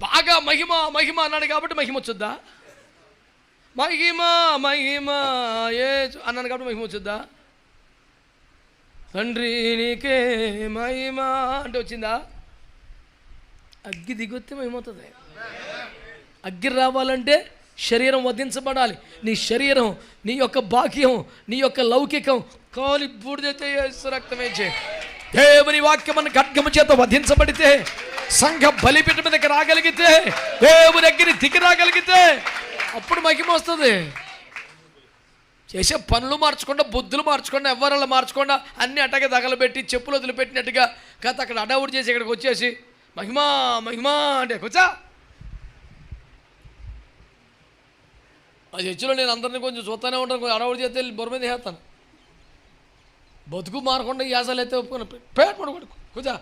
బాగా మహిమ మహిమ అన్నాడు కాబట్టి మహిమ వచ్చుద్దా? మహిమ మహిమ ఏ అన్నాను కాబట్టి మహిమ వచ్చుద్దా? తండ్రి నీకే మహిమ అంటే వచ్చిందా? అగ్గి దిగొత్తే మహిమ అవుతుంది అగ్గి రావాలంటే శరీరం వధించబడాలి. నీ శరీరం నీ యొక్క బాక్యం నీ యొక్క లౌకికం కాలి బూడిదైతే రక్తమే చే దేవుని వాక్యం మన ఖడ్గము చేత వధించబడితే సంఘ బలిపీఠ మీదకి రాగలిగితే దేవుని దగ్గర దిగి రాగలిగితే అప్పుడు మహిమ వస్తుంది. చేసే పనులు మార్చకుండా బుద్ధులు మార్చకుండా ఎవరలా మార్చకుండా అన్ని అట్టగా తగలబెట్టి చెప్పులు వదిలిపెట్టినట్టుగా కథ అక్కడ అడవుడు చేసి ఇక్కడికి వచ్చేసి మహిమా మహిమా అంటే కూర్చా. ఆ చర్చిలో నేను అందరిని కొంచెం చూస్తూనే ఉంటాను కొంచెం అడవుడు చేస్తే వెళ్ళి బొర మీద చేస్తాను బతుకు మారకుండా ఈ అయితే ఒప్పుకున్నా పేట పడుకోడు కూర్చా.